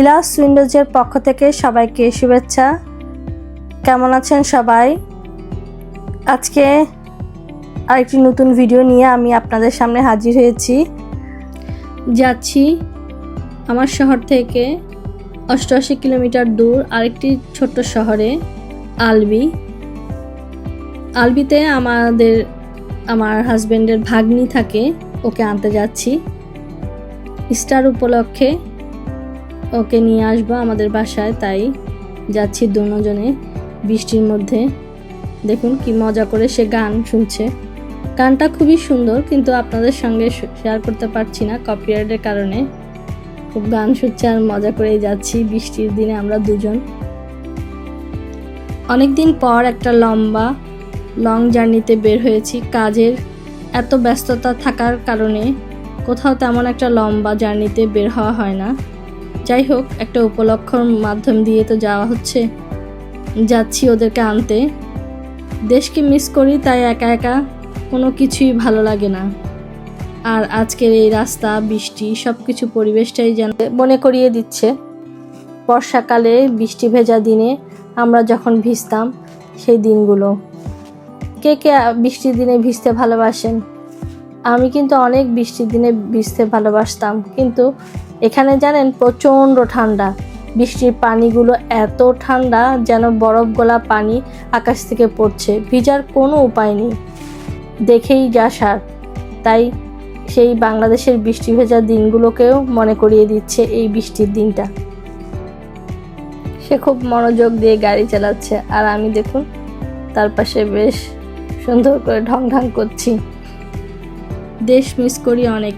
ইলাস উইন্ডোজের পক্ষ থেকে সবাইকে শুভেচ্ছা। কেমন আছেন সবাই? আজকে আরেকটি নতুন ভিডিও নিয়ে আমি আপনাদের সামনে হাজির হয়েছি। যাচ্ছি আমার শহর থেকে অষ্টআশি কিলোমিটার দূর আরেকটি ছোট্ট শহরে, আলবি। আলবিতে আমাদের, আমার হাজব্যান্ডের ভাগ্নি থাকে, ওকে আনতে যাচ্ছি। স্টার উপলক্ষে ওকে নিয়ে আসব আমাদের বাসায়, তাই যাচ্ছি দুজনে বৃষ্টির মধ্যে। দেখুন কি মজা করে সে গান শুনছে। গানটা খুবই সুন্দর, কিন্তু আপনাদের সঙ্গে শেয়ার করতে পারছি না কপিরাইটের কারণে। খুব গান শুনছে আর মজা করেই যাচ্ছি বৃষ্টির দিনে আমরা দুজন। অনেকদিন পর একটা লম্বা লং জার্নিতে বের হয়েছি। কাজের এত ব্যস্ততা থাকার কারণে কোথাও তেমন একটা লম্বা জার্নিতে বের হওয়া হয় না। যাই হোক একটা উপলক্ষর মাধ্যম দিয়ে তো যাওয়া হচ্ছে। যাচ্ছি ওদেরকে আনতে। দেশকে মিস করি, তাই একা একা কোনো কিছুই ভালো লাগে না। আর আজকের এই রাস্তা, বৃষ্টি সব কিছু পরিবেশটাই যেন মনে করিয়ে দিচ্ছে। বর্ষাকালে বৃষ্টি ভেজা দিনে আমরা যখন ভিজতাম, সেই দিনগুলো। কে কে বৃষ্টির দিনে ভিজতে ভালোবাসেন? আমি কিন্তু অনেক বৃষ্টির দিনে ভিজতে ভালোবাসতাম। কিন্তু এখানে জানেন প্রচণ্ড ঠান্ডা। বৃষ্টির পানিগুলো এত ঠান্ডা যেন বরফ গলা পানি আকাশ থেকে পড়ছে, ভিজার কোনো উপায় নেই। দেখেই যা সার। তাই সেই বাংলাদেশের বৃষ্টি ভেজা দিনগুলোকেও মনে করিয়ে দিচ্ছে এই বৃষ্টির দিনটা। সে খুব মনোযোগ দিয়ে গাড়ি চালাচ্ছে আর আমি দেখুন তার পাশে বেশ সুন্দর করে ঢং ঢং করছি। দেশ মিস করি অনেক।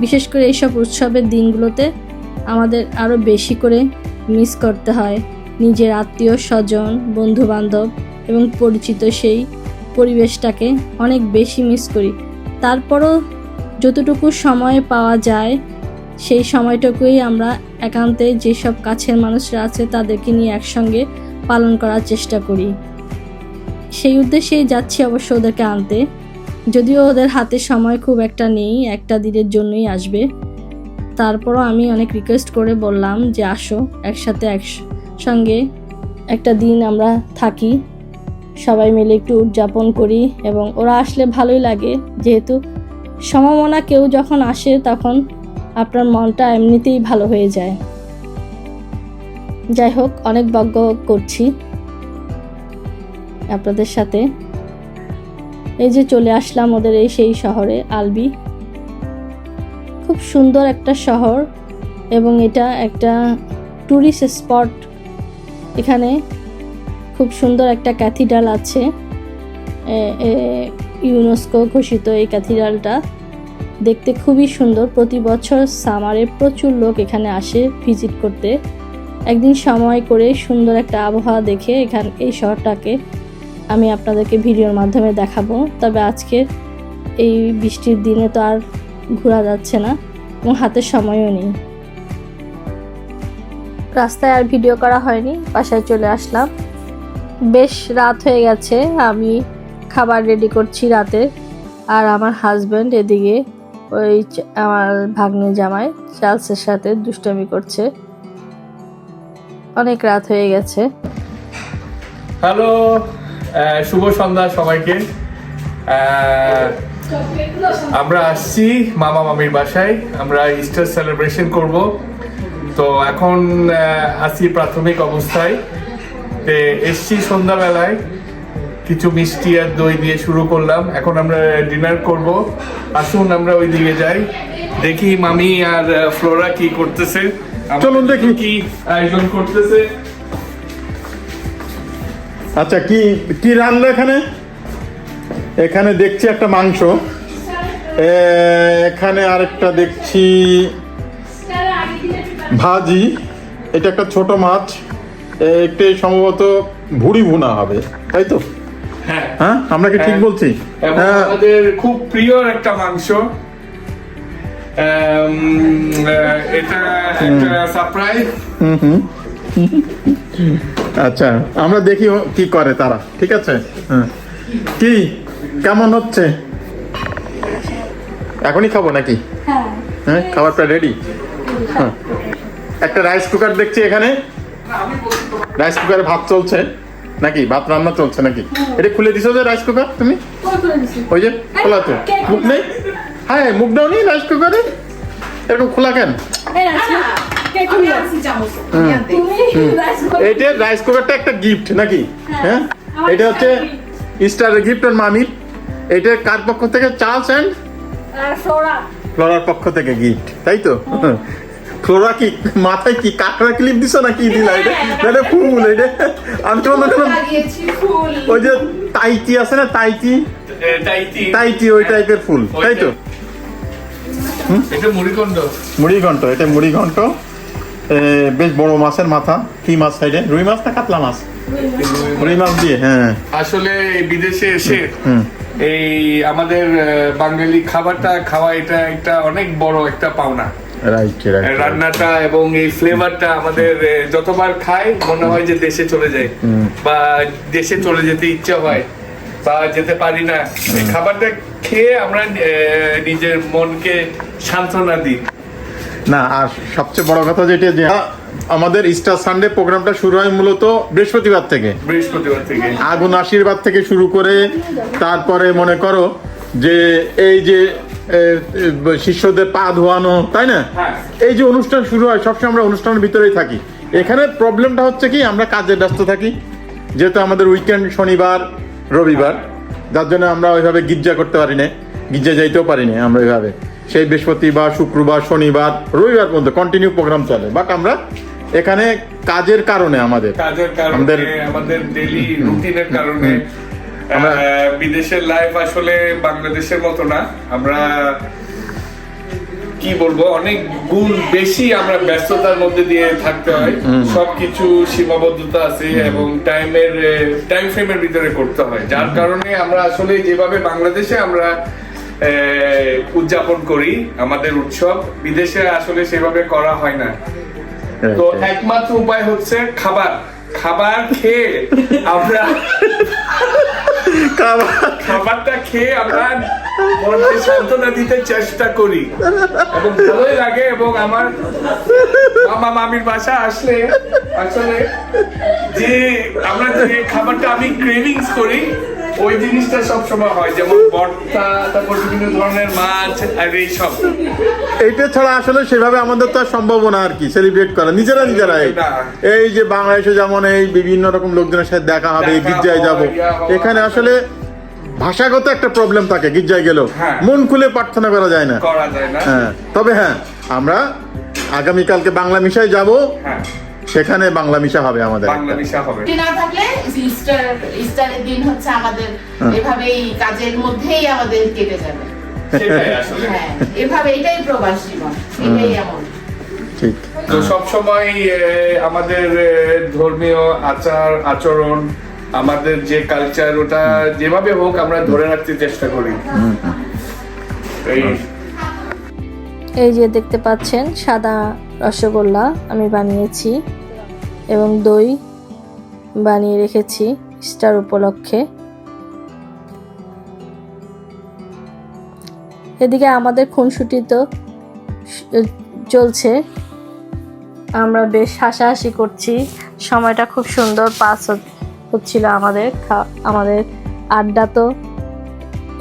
বিশেষ করে এইসব উৎসবের দিনগুলোতে আমাদের আরও বেশি করে মিস করতে হয়। নিজের আত্মীয় স্বজন বন্ধু বান্ধব এবং পরিচিত সেই পরিবেশটাকে অনেক বেশি মিস করি। তারপরও যতটুকু সময় পাওয়া যায়, সেই সময়টুকুই আমরা একান্তে যেসব কাছের মানুষরা আছে তাদেরকে নিয়ে একসঙ্গে পালন করার চেষ্টা করি। সেই উদ্দেশ্যেই যাচ্ছি অবশ্য ওদেরকে আনতে। যদিও ওদের হাতে সময় খুব একটা নেই, একটা দিনের জন্যই আসবে। তারপরও আমি অনেক রিকোয়েস্ট করে বললাম যে আসো, একসাথে এক সঙ্গে একটা দিন আমরা থাকি। সবাই মিলে একটু উদযাপন করি এবং ওরা আসলে ভালোই লাগে। যেহেতু সমমনা কেউ যখন আসে তখন আপনার মনটা এমনিতেই ভালো হয়ে যায়। যাই হোক, অনেক বজ্ঞ করছি আপনাদের সাথে। এই যে চলে আসলাম ওদের এই সেই শহরে, আলবি। খুব সুন্দর একটা শহর এবং এটা একটা ট্যুরিস্ট স্পট এখানে। খুব সুন্দর একটা ক্যাথিড্রাল আছে। ইউনেস্কো ঘোষিত এই ক্যাথিড্রালটা দেখতে খুবই সুন্দর। প্রতি বছর সামারে প্রচুর লোক এখানে আসে ভিজিট করতে। একদিন সময় করে সুন্দর একটা আবহাওয়া দেখে এখান, এই শহরটাকে। আমি আপনাদেরকে ভিডিওর মাধ্যমে দেখাবো। তবে আজকে এই বৃষ্টির দিনে তো আর ঘোরা যাচ্ছে না এবং হাতে সময়ও নেই। রাস্তায় আর ভিডিও করা হয়নি, বাসায় চলে আসলাম। বেশ রাত হয়ে গেছে, আমি খাবার রেডি করছি রাতে। আর আমার হাজব্যান্ড এদিকে ওই আমার ভাগ্নে জামাই, চার্লসের সাথে দুষ্টামি করছে। অনেক রাত হয়ে গেছে। হ্যালো শুভ সন্ধ্যা সবাইকে। আমরা আসছি মামা মামির বাসায়। আমরা ইস্টার সেলিব্রেশন করব। তো এখন আছি প্রাথমিক অবস্থায়। তে এসছি সন্ধ্যাবেলায়। কিছু মিষ্টি আর দই দিয়ে শুরু করলাম। এখন আমরা ডিনার করব। আসুন আমরা ওই দিকে যাই। দেখি মামি আর ফ্লোরা কি করতেছে। চলুন দেখি। কি আয়োজন করতেছে। আচ্ছা কি কি রান্না এখানে? এখানে দেখছি একটা মাংস। এখানে আরেকটা দেখছি ভাজি। এটা একটা ছোট মাছ। একটি সম্ভবত ভুড়ি ভুনা হবে তাই তো? হ্যাঁ। হ্যাঁ আমরা কি ঠিক হ্যাঁ। বলছি? হ্যাঁ। আমাদের খুব প্রিয় একটা মাংস। এটা একটা সারপ্রাইজ হুম হুম। আচ্ছা আমরা দেখি কি করে তারা ঠিক আছে? হ্যাঁ। কি কেমন হচ্ছে? এখনই খাব নাকি? হ্যাঁ। হ্যাঁ খাবারটা রেডি হ্যাঁ। একটা রাইস কুকার দেখছি এখানে। রাইস কুকারে ভাত চলছে। নাকি? ভাত রান্না চলছে নাকি? এটা খুলে দিছো যে রাইস কুকার তুমি? ওই যে খোলা তো। মুখ নেই? হ্যাঁ মুখ দাও নি রাইস কুকারে এরকম খোলা কেন? এইটা রাইস কুকারটা একটা গিফট নাকি? হ্যাঁ। এটা হচ্ছে স্টার গিফট আর মামির। এটা কার পক্ষ থেকে? চার্লস অ্যান্ড ফ্লোরার পক্ষ থেকে গিফট তাই তো? ফ্লোরা কি মাথায় কি কাঁকড়া ক্লিপ দিছো না কি দিলা এটা? এটা ফুল এটা? আমি তো মনে করলাম ওই যে তাইচি আছে না তাইচি টাইটি ওই টাইপের ফুল তাই তো? এটা মুড়িকন্ড মুড়ি ঘন্ট এটা মুড়ি ঘন্ট এ, বেশ বড় মাছের মাথা। কি মাছ সাইডে রুই মাছ না কাতলা মাছ? রুই মাছ দিয়ে হ্যাঁ। আসলে বিদেশে এসে এই আমাদের বাঙালি খাবারটা খাওয়া এটা একটা অনেক বড় একটা পাওনা। রান্নাটা এবং এই ফ্লেভারটা আমাদের যতবার খাই মনে হয় যে দেশে চলে যায়। বা দেশে চলে যেতে ইচ্ছা হয় বা যেতে পারি না। খাবারটা খেয়ে আমরা নিজের মনকে সান্ত্বনা দিই। না আর সবচেয়ে বড় কথা যেটা যে আমাদের ইস্টার সানডে প্রোগ্রামটা শুরু হয় মূলত বৃহস্পতিবার থেকে। বৃহস্পতিবার থেকে। আগুন আশীর্বাদ থেকে শুরু করে তারপরে মনে করো যে এই যে শিষ্যদের পা ধোয়ানো তাই না? হ্যাঁ। এই যে অনুষ্ঠান শুরু হয় সবসময় আমরা অনুষ্ঠানের ভিতরেই থাকি। এখানে প্রবলেমটা হচ্ছে কি আমরা কাজে ব্যস্ত থাকি। যেহেতু আমাদের উইকেন্ড শনিবার রবিবার যার জন্য আমরা ওইভাবে গির্জা করতে পারি না। গির্জা যাইতেও পারি না আমরা ওইভাবে। সেই বৃহস্পতিবার শুক্রবার শনিবার রবিবার পর্যন্ত কন্টিনিউ প্রোগ্রাম চলে। বাট আমরা এখানে কাজের কারণে আমাদের কাজের কারণে আমাদের- ডেলি রুটিনের কারণে আমরা- বিদেশের লাইফ আসলে বাংলাদেশের মতো না। আমরা কি বলব অনেক গুণ বেশি আমরা ব্যস্ততার মধ্যে দিয়ে থাকতে হয়। সবকিছু সীমাবদ্ধতা আছে এবং টাইমের টাইম ফ্রেমের ভিতরে করতে হয়। যার কারণে আমরা আসলে যেভাবে বাংলাদেশে আমরা উদযাপন করি আমাদের উৎসব। বিদেশে আসলে সেভাবে করা হয় না। তো একমাত্র উপায় হচ্ছে খাবার। খাবার খেয়ে আমরা খাবারটা খেয়ে আমরা মনকে সান্ত্বনা দিতে চেষ্টা করি। এবং ভালোই লাগে এবং আমার মামা মামির বাসা আসলে আসলে যে আমরা যে খাবারটা আমি ক্রেভিংস করি ওই জিনিসটা সব সময় হয় যেমন ভর্তা তারপর বিভিন্ন ধরনের মাছ আর এইসব। এইটা ছাড়া আসলে সেভাবে আমাদের তো আর সম্ভব না আর কি সেলিব্রেট করা। নিজেরা নিজেরাই এই যে বাংলাদেশে যেমন এই বিভিন্ন রকম লোকজনের সাথে দেখা হবে গির্জায় যাব। এখানে আসলে ভাষাগত একটা প্রবলেম থাকে গির্জায় গেলেও। হ্যাঁ। মন খুলে প্রার্থনা করা যায় না। করা যায় না। হ্যাঁ তবে হ্যাঁ আমরা আগামীকালকে বাংলা মিশায় যাব। হ্যাঁ। সেখানে বাংলা মিশা হবে আমাদের বাংলা মিশা হবে। না থাকলে ইস্টার ইস্টারের দিন হচ্ছে আমাদের এভাবেই কাজের মধ্যেই আমাদের কেটে যাবে। সেটাই আসলে। হ্যাঁ এভাবে এটাই প্রবাস জীবন এটাই এমন। ঠিক। তো সব সময় আমাদের ধর্মীয় আচার আচরণ আমাদের যে কালচার ওটা যেভাবে হোক আমরা ধরে রাখতে চেষ্টা করি। এই এই যে দেখতে পাচ্ছেন সাদা রসগোল্লা আমি বানিয়েছি। এবং দই বানিয়ে রেখেছি স্টার উপলক্ষে। এদিকে আমাদের খুনসুটি তো চলছে। আমরা বেশ হাসাহাসি করছি। সময়টা খুব সুন্দর, পাস হচ্ছিল আমাদের আমাদের আড্ডা তো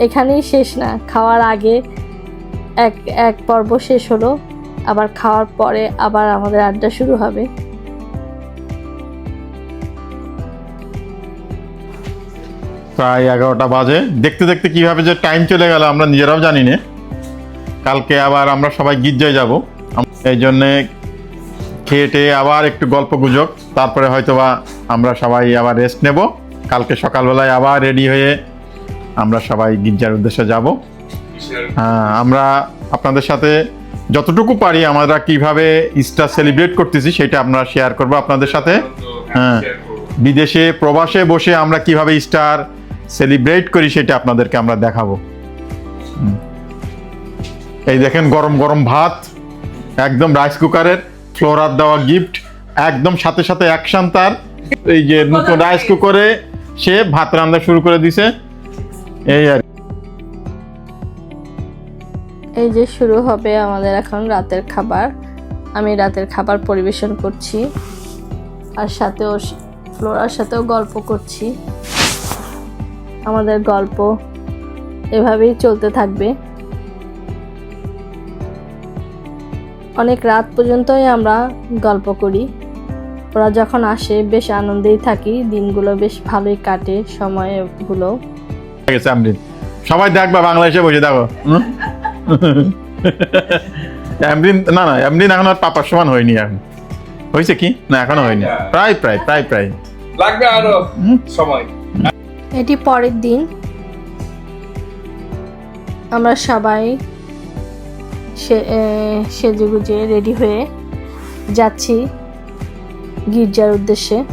এখানেই শেষ না। খাওয়ার আগে এক এক পর্ব শেষ হলো, আবার খাওয়ার পরে আবার আমাদের আড্ডা শুরু হবে। প্রায় এগারোটা বাজে। দেখতে দেখতে কীভাবে যে টাইম চলে গেল আমরা নিজেরাও জানি না কালকে আবার আমরা সবাই গির্জায় যাব। এই জন্যে খেয়ে টেয়ে আবার একটু গল্প গুজব। তারপরে হয়তোবা আমরা সবাই আবার রেস্ট নেব। কালকে সকালবেলায় আবার রেডি হয়ে আমরা সবাই গির্জার উদ্দেশ্যে যাব। হ্যাঁ আমরা আপনাদের সাথে যতটুকু পারি আমরা কীভাবে ইস্টার সেলিব্রেট করতেছি সেটা আমরা শেয়ার করব আপনাদের সাথে। হ্যাঁ বিদেশে প্রবাসে বসে আমরা কীভাবে স্টার সেলিব্রেট করি সেটা আপনাদেরকে আমরা দেখাবো। এই দেখেন গরম গরম ভাত একদম রাইস কুকারের ফ্লোরার দেওয়া গিফট একদম সাথে সাথে অ্যাকশন তার। এই যে নতুন রাইস কুকারে সে ভাত রান্না শুরু করে দিছে। এই আর এই যে শুরু হবে আমাদের এখন রাতের খাবার। আমি রাতের খাবার পরিবেশন করছি। আর সাথেও ফ্লোরার সাথেও গল্প করছি। আমাদের গল্প এভাবেই চলতে থাকবে। অনেক রাত পর্যন্তই আমরা গল্প করি। ওরা যখন আসে বেশ আনন্দেই থাকি। দিনগুলো বেশ ভালোই কাটে সময়গুলো। সবাই দেখবা বাংলাদেশে বসে দেখো? আমরিন না না আমরিন এখন আর পাপার সমান হয়নি এখন। হয়েছে কি? না এখনও হয়নি। প্রায় প্রায় প্রায় প্রায়। লাগবে আরও সময়। এটি পরের দিন। আমরা সবাই সে- এ, সেজেগুজে রেডি হয়ে যাচ্ছি গির্জার উদ্দেশ্যে।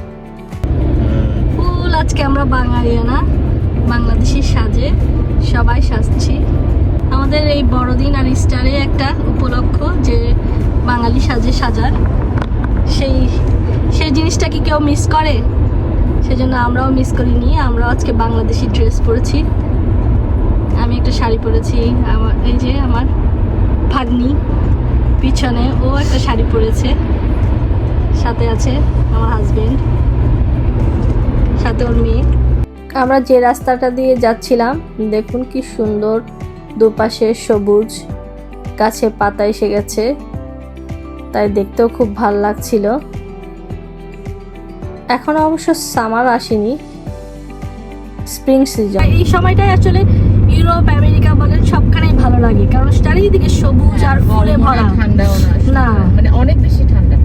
ফুল আজকে আমরা বাঙালিয়ানা বাংলাদেশি সাজে সবাই সাজছি। আমাদের এই বড়দিন আর ইস্টারে একটা উপলক্ষ যে বাঙালি সাজে সাজার। সেই সেই জিনিসটা কি কেউ মিস করে? সেজন্য আমরাও মিস করিনি আমরাও আজকে বাংলাদেশি ড্রেস পরেছি। আমি একটা শাড়ি পরেছি, আমার, এই যে আমার ভাগ্নি পিছনে, ও একটা শাড়ি পরেছে। সাথে আছে আমার হাজবেন্ড সাথে ওর মেয়ে। আমরা যে রাস্তাটা দিয়ে যাচ্ছিলাম, দেখুন কি সুন্দর দুপাশে সবুজ গাছে পাতা এসে গেছে। তাই দেখতেও খুব ভালো লাগছিল। এখন অবশ্য সামার আসেনি স্প্রিং সিজন এই সময়টাই আসলে ইউরোপ আমেরিকা বলেন সবখানেই ভালো লাগে কারণ চারিদিকে সবুজ আর ফুলে ভরা। ঠান্ডাও না। মানে অনেক বেশি ঠান্ডা।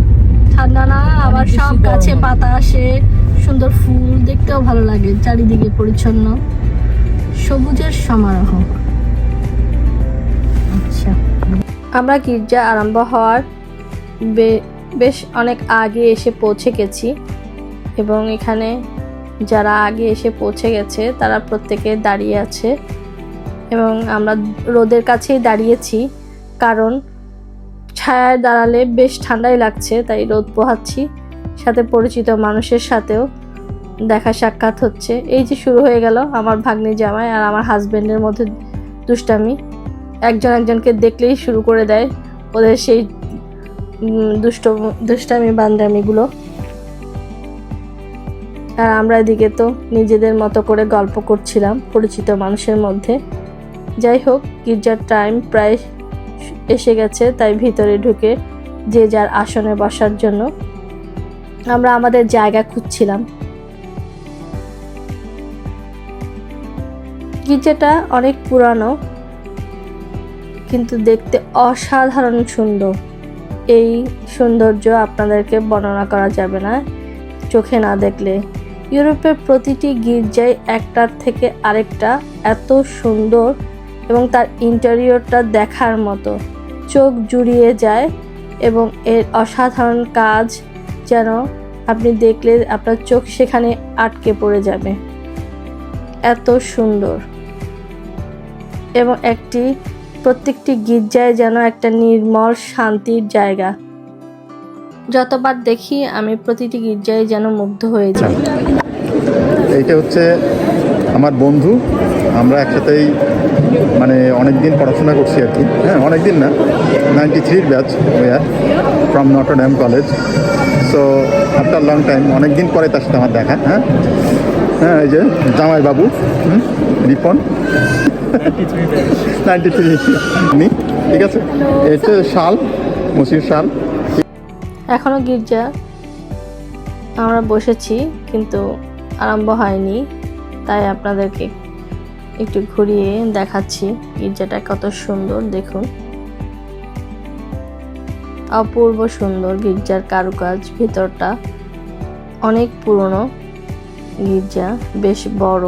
ঠান্ডা না আবার সব গাছে পাতা আসে সুন্দর ফুল দেখতেও ভালো লাগে চারিদিকে পরিচ্ছন্ন। সবুজের সমারোহ। আচ্ছা। আমরা গির্জা আরম্ভ হওয়ার বেশ অনেক আগে এসে পৌঁছে গেছি। এবং এখানে যারা আগে এসে পৌঁছে গেছে, তারা প্রত্যেকে দাঁড়িয়ে আছে এবং আমরা রোদের কাছেই দাঁড়িয়েছি কারণ ছায়ায় দাঁড়ালে বেশ ঠান্ডাই লাগছে, তাই রোদ পোহাচ্ছি। সাথে পরিচিত মানুষের সাথেও দেখা সাক্ষাৎ হচ্ছে। এই যে শুরু হয়ে গেল আমার ভাগ্নি জামাই আর আমার হাজব্যান্ডের মধ্যে দুষ্টামি। একজন একজনকে দেখলেই শুরু করে দেয় ওদের সেই দুষ্ট, দুষ্টামি, বান্দামিগুলো। আর আমরা এদিকে তো নিজেদের মতো করে গল্প করছিলাম পরিচিত মানুষের মধ্যে। যাই হোক, গির্জার টাইম প্রায় এসে গেছে, তাই ভিতরে ঢুকে যে যার আসনে বসার জন্য আমরা আমাদের জায়গা খুঁজছিলাম। গির্জাটা অনেক পুরানো, কিন্তু দেখতে অসাধারণ সুন্দর। এই সৌন্দর্য আপনাদেরকে বর্ণনা করা যাবে না, চোখে না দেখলে। ইউরোপের প্রতিটি গির্জায় একটার থেকে আরেকটা এত সুন্দর এবং তার ইন্টেরিয়রটা দেখার মতো। চোখ জুড়িয়ে যায় এবং এর অসাধারণ কাজ যেন আপনি দেখলে আপনার চোখ সেখানে আটকে পড়ে যাবে। এত সুন্দর। এবং একটি, প্রত্যেকটি গির্জায় যেন একটা নির্মল শান্তির জায়গা। যতবার দেখি আমি প্রতিটি গির্জায় যেন মুগ্ধ হয়ে যাই। এইটা হচ্ছে আমার বন্ধু। আমরা একসাথেই মানে অনেক দিন পড়াশোনা করছি আর কি। হ্যাঁ অনেক দিন না। নাইনটি থ্রির batch were from Notre Dame college so after long time অনেক দিন পরে তার সাথে আমার দেখা হ্যাঁ। হ্যাঁ এই যে জামাই বাবু হুম রিপন। নাইনটি থ্রি নি ঠিক আছে? এটা শাল মুসির শাল। এখনও গির্জা। আমরা বসেছি কিন্তু আরম্ভ হয়নি, তাই আপনাদেরকে একটু ঘুরিয়ে দেখাচ্ছি গির্জাটা কত সুন্দর, দেখুন। অপূর্ব সুন্দর গির্জার কারুকাজ, ভিতরটা অনেক পুরনো গির্জা, বেশ বড়।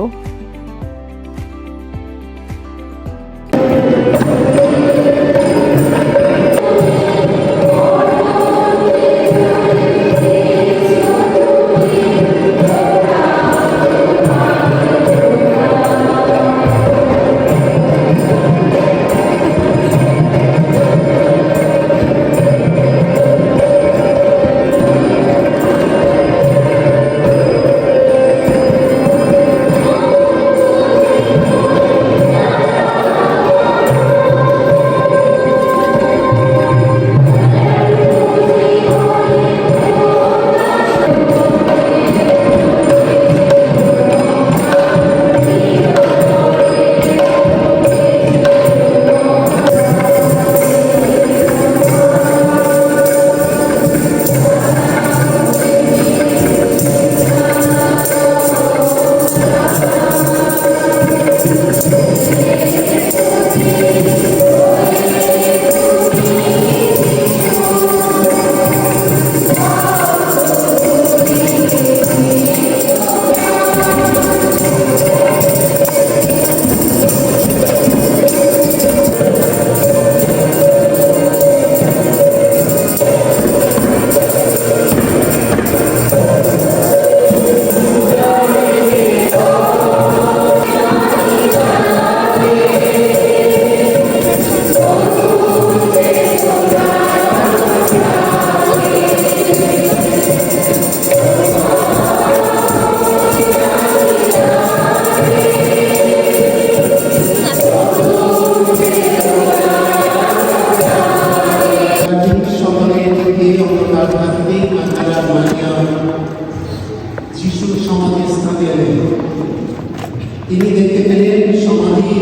তিনি দেখতে পেলেন সমাধি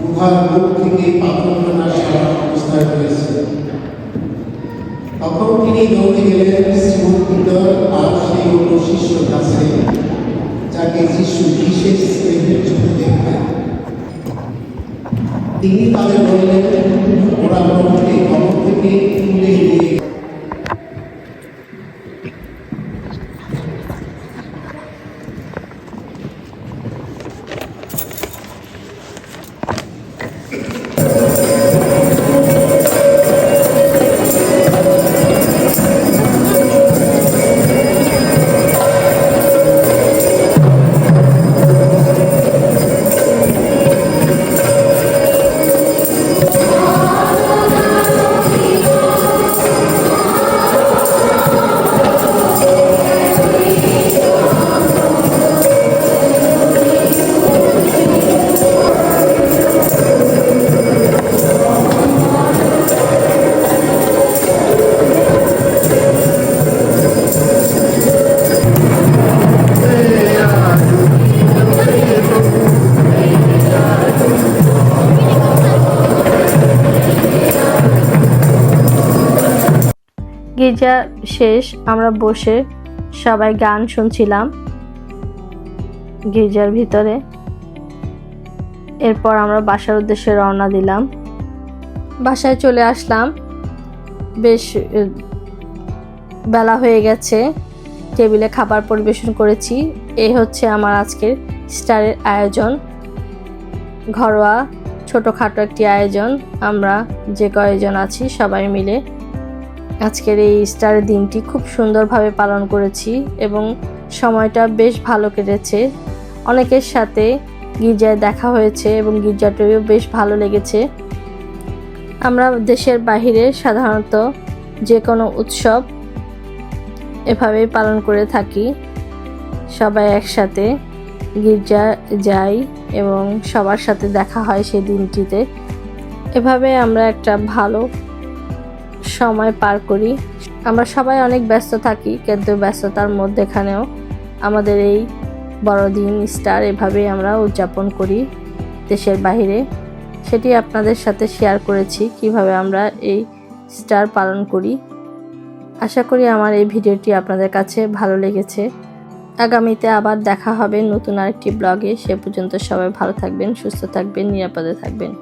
গুহার মুখ থেকে পাথরখানা অবস্থায় রয়েছে। তখন তিনি দৌড়ে গেলেন গির্জা শেষ, আমরা বসে সবাই গান শুনছিলাম গির্জার ভিতরে। এরপর আমরা বাসার উদ্দেশ্যে রওনা দিলাম। বাসায় চলে আসলাম। বেশ বেলা হয়ে গেছে। টেবিলে খাবার পরিবেশন করেছি। এই হচ্ছে আমার আজকের স্টারের আয়োজন। ঘরোয়া ছোটোখাটো একটি আয়োজন। আমরা যে কয়েকজন আছি সবাই মিলে আজকের এই স্টারের দিনটি খুব সুন্দরভাবে পালন করেছি এবং সময়টা বেশ ভালো কেটেছে। অনেকের সাথে গির্জায় দেখা হয়েছে এবং গির্জাটিও বেশ ভালো লেগেছে। আমরা দেশের বাহিরে সাধারণত যে কোনো উৎসব এভাবেই পালন করে থাকি। সবাই একসাথে গির্জা যাই এবং সবার সাথে দেখা হয় সেই দিনটিতে। এভাবে আমরা একটা ভালো সময় পার করি। আমরা সবাই অনেক ব্যস্ত থাকি, কিন্তু ব্যস্ততার মধ্যেখানেও আমাদের এই বড়দিন স্টার এভাবেই আমরা উদযাপন করি দেশের বাইরে সেটি আপনাদের সাথে শেয়ার করেছি কীভাবে আমরা এই স্টার পালন করি। আশা করি আমার এই ভিডিওটি আপনাদের কাছে ভালো লেগেছে। আগামীতে আবার দেখা হবে নতুন আরেকটি ব্লগে। সে পর্যন্ত সবাই ভালো থাকবেন, সুস্থ থাকবেন, নিরাপদে থাকবেন।